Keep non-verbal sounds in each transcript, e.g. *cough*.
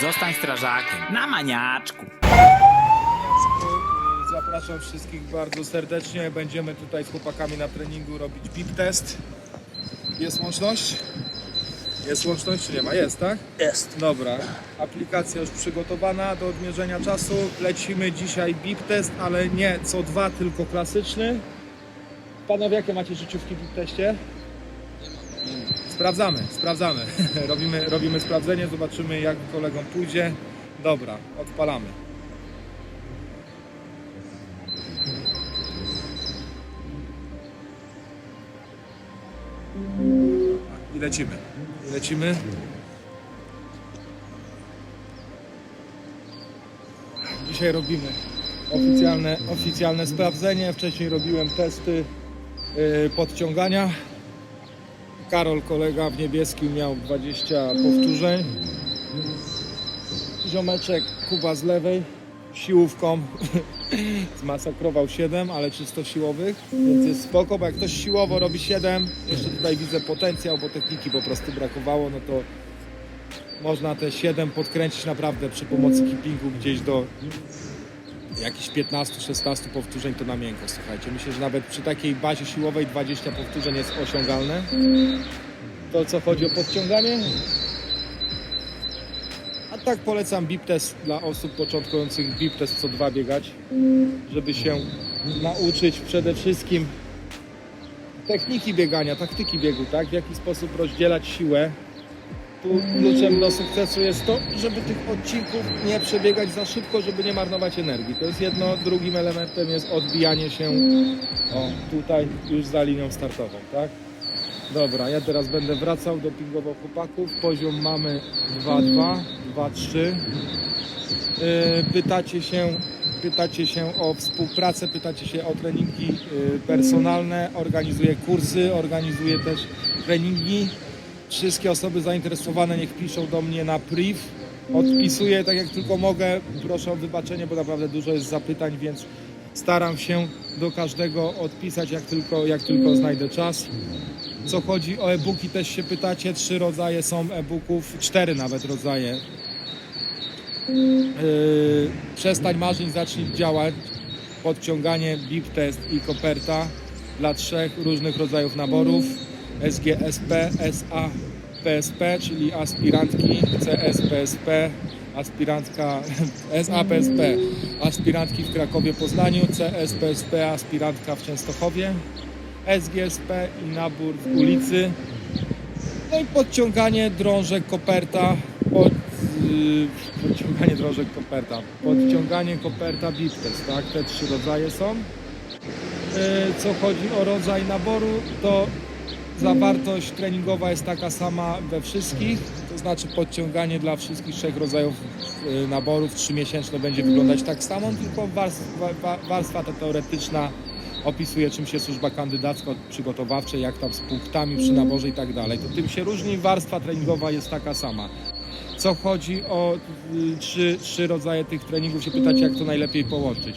Zostań strażakiem. Na maniaczku. Zapraszam wszystkich bardzo serdecznie. Będziemy tutaj z chłopakami na treningu robić bip test. Jest łączność? Jest łączność czy nie ma? Jest, tak? Jest. Dobra. Aplikacja już przygotowana do odmierzenia czasu. Lecimy dzisiaj bip test, ale nie co dwa, tylko klasyczny. Panowie, jakie macie życiówki w bip teście? Sprawdzamy, sprawdzamy. *laughs* robimy, robimy sprawdzenie, zobaczymy jak kolegom pójdzie. Dobra, odpalamy. I lecimy. Lecimy. Dzisiaj robimy oficjalne, oficjalne sprawdzenie. Wcześniej robiłem testy yy, podciągania. Karol, kolega w niebieskim, miał 20 powtórzeń. Ziomeczek, Kuba z lewej, siłówką *laughs* zmasakrował 7, ale czysto siłowych, więc jest spoko, bo jak ktoś siłowo robi 7, jeszcze tutaj widzę potencjał, bo techniki po prostu brakowało, no to można te 7 podkręcić naprawdę przy pomocy keepingu gdzieś do jakichś 15-16 powtórzeń to na miękko, słuchajcie. Myślę, że nawet przy takiej bazie siłowej 20 powtórzeń jest osiągalne. To co chodzi o podciąganie, a tak polecam bip test dla osób początkujących bip test co dwa biegać, żeby się nauczyć przede wszystkim techniki biegania, taktyki biegu, tak? W jaki sposób rozdzielać siłę. Kluczem do sukcesu jest to, żeby tych odcinków nie przebiegać za szybko, żeby nie marnować energii. To jest jedno. Drugim elementem jest odbijanie się o, tutaj już za linią startową, tak? Dobra, ja teraz będę wracał do pingowo chłopaków. Poziom mamy 2-2, 2-3. Yy, Pytacie się, pytacie się o współpracę, pytacie się o treningi yy, personalne. Organizuję kursy, organizuję też treningi. Wszystkie osoby zainteresowane niech piszą do mnie na priv. Odpisuję tak jak tylko mogę. Proszę o wybaczenie, bo naprawdę dużo jest zapytań, więc staram się do każdego odpisać jak tylko, jak tylko znajdę czas. Co chodzi o e-booki, też się pytacie. Trzy rodzaje są e-booków, cztery nawet rodzaje. Yy, przestań marzeń, zacznij działać. Podciąganie, bip test i koperta dla trzech różnych rodzajów naborów. SGSP, SA, PSP, czyli aspirantki, CSPSP, aspirantka *laughs* SAPSP, aspirantki w Krakowie, Poznaniu, CSPSP, aspirantka w Częstochowie, SGSP i nabór w ulicy. No i podciąganie drążek koperta, pod, yy, podciąganie drążek koperta, podciąganie koperta bip test, tak? Te trzy rodzaje są. Yy, co chodzi o rodzaj naboru, to zawartość treningowa jest taka sama we wszystkich, to znaczy podciąganie dla wszystkich trzech rodzajów yy, naborów trzymiesięczne będzie wyglądać tak samo, tylko warstwa, wa- warstwa ta teoretyczna opisuje czym się służba kandydacka od przygotowawczej, jak tam z punktami przy naborze i tak dalej. To tym się różni, warstwa treningowa jest taka sama. Co chodzi o y, trzy, trzy rodzaje tych treningów, się pytacie jak to najlepiej połączyć.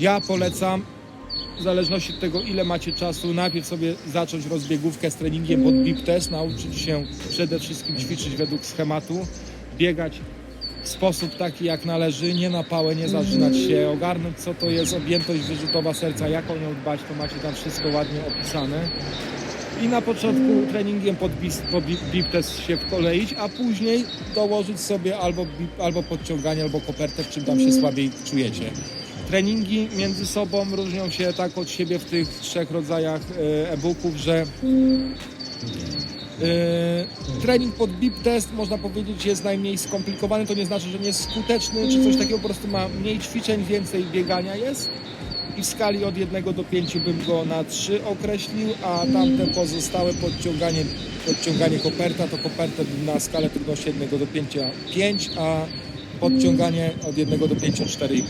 Ja polecam w zależności od tego, ile macie czasu, najpierw sobie zacząć rozbiegówkę z treningiem pod bip test, nauczyć się przede wszystkim ćwiczyć według schematu, biegać w sposób taki jak należy, nie na pałę, nie zaczynać się, ogarnąć co to jest objętość wyrzutowa serca, jak o nią dbać, to macie tam wszystko ładnie opisane. I na początku treningiem pod bip, bip test się wkoleić, a później dołożyć sobie albo, bip, albo podciąganie, albo kopertę, w czym tam się słabiej czujecie. Treningi między sobą różnią się tak od siebie w tych trzech rodzajach e, e-booków, że Yy, trening pod bip test można powiedzieć jest najmniej skomplikowany, to nie znaczy, że nie jest skuteczny czy coś takiego, po prostu ma mniej ćwiczeń, więcej biegania jest. I w skali od 1 do 5 bym go na 3 określił, a tamte pozostałe podciąganie, podciąganie koperta to kopertę na skalę trudności 1 do 5, 5 a podciąganie od 1 do 5 4,5.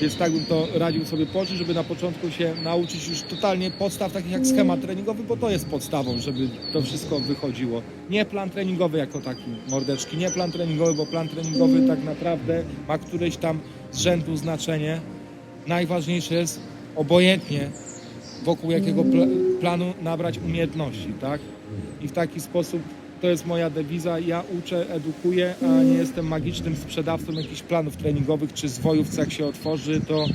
Więc tak bym to radził sobie poczuć, żeby na początku się nauczyć już totalnie podstaw, takich jak schemat treningowy, bo to jest podstawą, żeby to wszystko wychodziło. Nie plan treningowy jako taki, mordeczki, nie plan treningowy, bo plan treningowy tak naprawdę ma któreś tam z rzędu znaczenie. Najważniejsze jest obojętnie wokół jakiego pla- planu nabrać umiejętności, tak? I w taki sposób To jest moja dewiza. Ja uczę, edukuję, a nie jestem magicznym sprzedawcą jakichś planów treningowych czy zwojów, co jak się otworzy, to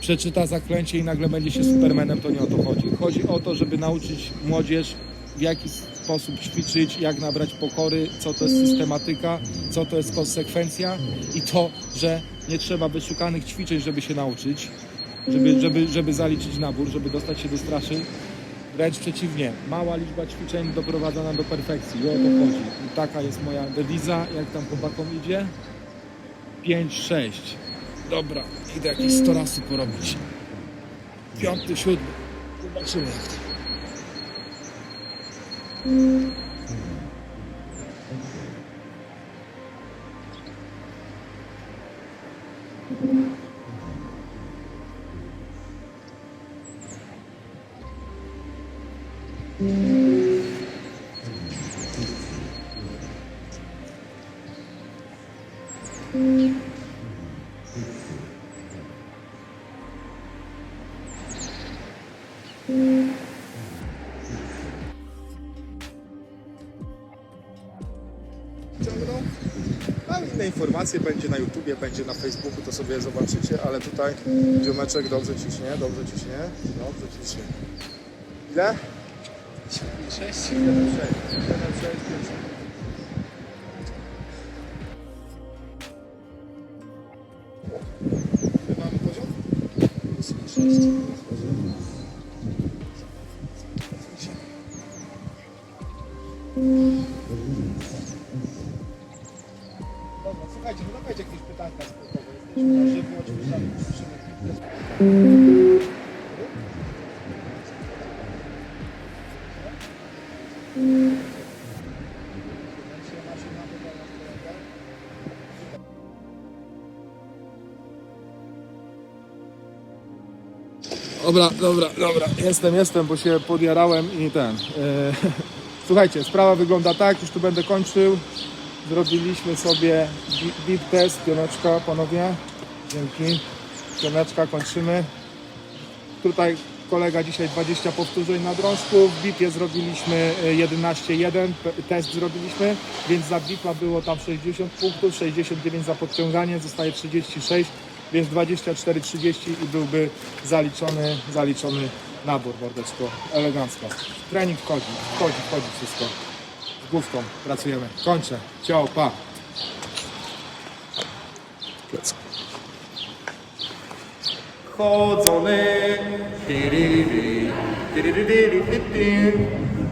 przeczyta zaklęcie i nagle będzie się supermanem, to nie o to chodzi. Chodzi o to, żeby nauczyć młodzież w jaki sposób ćwiczyć, jak nabrać pokory, co to jest systematyka, co to jest konsekwencja i to, że nie trzeba wyszukanych ćwiczeń, żeby się nauczyć, żeby, żeby, żeby zaliczyć nabór, żeby dostać się do straszy. Wręcz przeciwnie, mała liczba ćwiczeń doprowadza nam do perfekcji. I o to chodzi. I taka jest moja dewiza. Jak tam chłopakom idzie? 5-6. Dobra, idę jakieś 100 razy porobić. Piąty, siódmy. Zobaczymy jak to. Ciągną. Tam inne informacje będzie na YouTubie, będzie na Facebooku, to sobie zobaczycie, ale tutaj ziomeczek dobrze ciśnie, dobrze ciśnie, dobrze ciśnie. Ile? 6. 7, 6. 7, Dobra, słuchajcie, no dawajcie jakieś sportowe. Jesteśmy na żywo, oczywiście Dobra, dobra, dobra. Jestem, jestem, bo się podjarałem i ten. E, *laughs* słuchajcie, sprawa wygląda tak, już tu będę kończył. Zrobiliśmy sobie bi- bip test, pioneczka, panowie. Dzięki. Pioneczka, kończymy. Tutaj kolega dzisiaj 20 powtórzeń na drążku. W bipie zrobiliśmy e, 11.1, p- test zrobiliśmy, więc za bipa było tam 60 punktów, 69 za podciąganie, zostaje 36, więc 24-30 i byłby zaliczony, zaliczony nabór mordeczko, elegancko. Trening wchodzi, wchodzi, wchodzi wszystko. Z główką pracujemy. Kończę. Ciao, pa. Chodzony.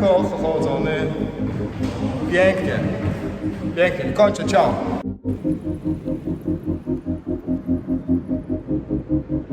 Chodzony. Pięknie. Pięknie. Kończę. Ciao. Thank you.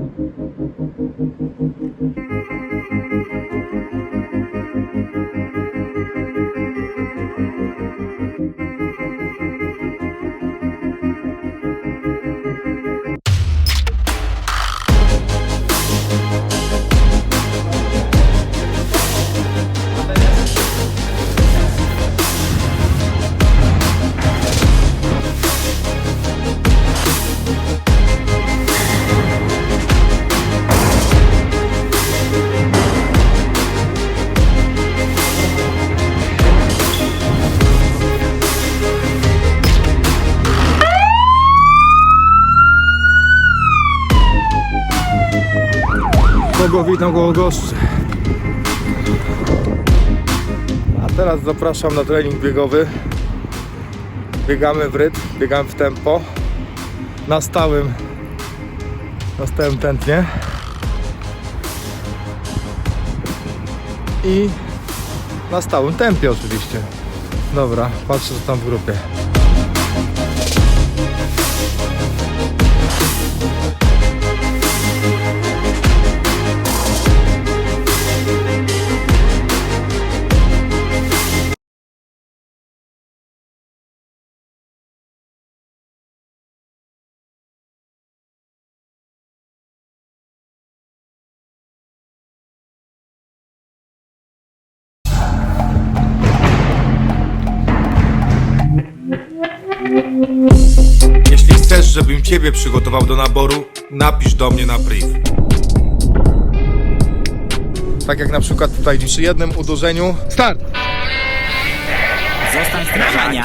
Kogo witam, kogo goszczę. A teraz zapraszam na trening biegowy. Biegamy w rytm, biegamy w tempo. Na stałym, na stałym tętnie. I na stałym tempie oczywiście. Dobra, patrzę co tam w grupie. Jeśli chcesz, żebym Ciebie przygotował do naboru, napisz do mnie na priv. Tak jak na przykład tutaj przy jednym uderzeniu. Start! Zostaw Przestań